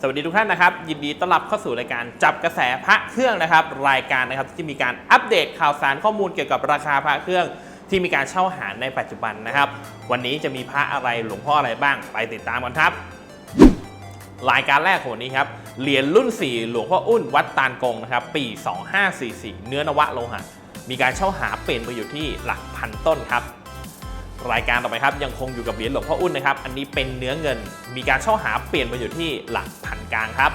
สวัสดีทุกท่านนะครับ ยินดีต้อนรับเข้าสู่รายการจับกระแสพระเครื่องนะครับ รายการนะครับที่มีการอัปเดตข่าวสารข้อมูลเกี่ยวกับราคาพระเครื่อง ที่มีการเช่าหาในปัจจุบันนะครับ วันนี้จะมีพระอะไรหลวงพ่ออะไรบ้าง ไปติดตามกันครับ รายการแรกของวันนี้ครับเหรียญรุ่น 4 หลวงพ่ออุ้นวัดตาลกงนะครับปี 2544 เนื้อนวะโลหะมีการเช่าหาเปลี่ยนไปอยู่ที่หลักพันต้นครับรายการต่อไปครับยังคงอยู่กับเหรียญหลวงพ่ออุ้นนะครับอันนี้เป็นเนื้อเงิน มีการเช่าหาเปลี่ยนไปอยู่ที่หลักพ กลางครับ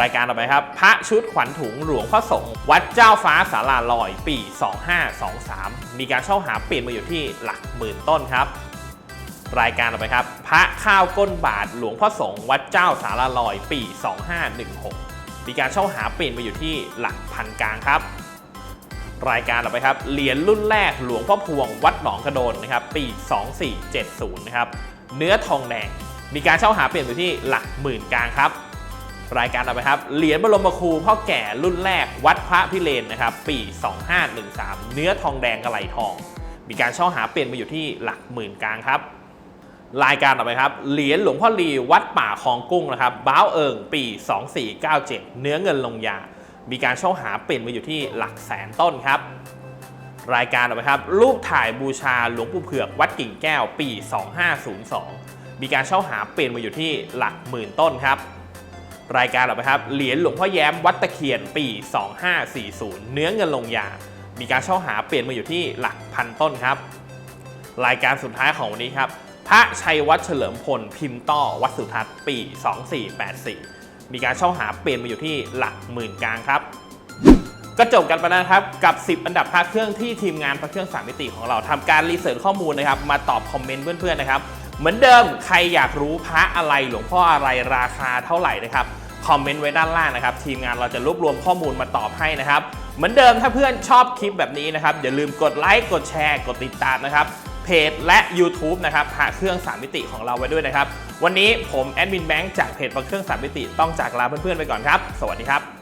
รายการต่อไปครับ พระชุดขวัญถุงหลวงพ่อสงฆ์วัดเจ้าฟ้าสาราลอยปี 2523 มีการเช่าหาเปลี่ยนมาอยู่ที่หลักหมื่นต้นครับ รายการต่อไปครับ พระข้าวก้นบาทหลวงพ่อสงฆ์วัดเจ้าสาราลอยปี 2516 มีการเช่าหาเปลี่ยนมาอยู่ที่หลักพันกลางครับรายการต่อไปครับเหรียญรุ่นแรกหลวงพ่อพวงวัดหนองกระโดนนะครับปี 2470 นะครับ เนื้อทองแดง มีการเช่าหาเปลี่ยนอยู่ที่หลักหมื่นกลางครับ รายการต่อไปครับ เหรียญบรมครูพ่อแก่รุ่นแรกวัดพระพิเรนนะครับ ปี 2513 เนื้อทองแดงกระไหลทอง มีการเช่าหาเปลี่ยนมาอยู่ที่หลักหมื่นกลางครับ รายการต่อไปครับ เหรียญหลวงพ่อลีวัดป่าคลองกุ้งนะครับ บ้าวเอิงปี 2497 เนื้อเงินลงยา มีการเช่าหาเปลี่ยนมาอยู่ที่หลักแสนต้นครับรายการต่อไปครับ รูปถ่ายบูชาหลวงปู่เผือกวัดกิ่งแก้วปี 2502 มีการเช่าหาเปลี่ยนมาอยู่ที่หลักหมื่นต้นครับ รายการต่อไปครับ เหรียญหลวงพ่อแย้มวัดตะเคียนปี 2540 เนื้อเงินลงยา มีการเช่าหาเปลี่ยนมาอยู่ที่หลักพันต้นครับ รายการสุดท้ายของวันนี้ครับ พระชัยวัดเฉลิมพลพิมพ์ต้อวัดสุทัศน์ปี 2484 มีการเช่าหาเปลี่ยนมาอยู่ที่หลักหมื่นกลางครับก็จบกันไปแล้วนะครับกับ 10 อันดับพระเครื่องที่ทีมงานพระเครื่องสามมิติของเราทำการรีเสิร์ชข้อมูลนะครับมาตอบคอมเมนต์เพื่อนๆนะครับ เหมือนเดิมใครอยากรู้พระอะไรหลวงพ่ออะไรราคาเท่าไหร่นะครับคอมเมนต์ไว้ด้านล่างนะครับ ทีมงานเราจะรวบรวมข้อมูลมาตอบให้นะครับ เหมือนเดิมถ้าเพื่อนชอบคลิปแบบนี้นะครับ อย่าลืมกดไลค์กดแชร์ กดติดตามนะครับ เพจและ YouTube นะครับพระเครื่องสามมิติของเราไว้ด้วยนะครับ วันนี้ผมแอดมินแบงค์จากเพจพระเครื่องสามมิติต้องจากลาเพื่อนๆไปก่อนครับ สวัสดีครับ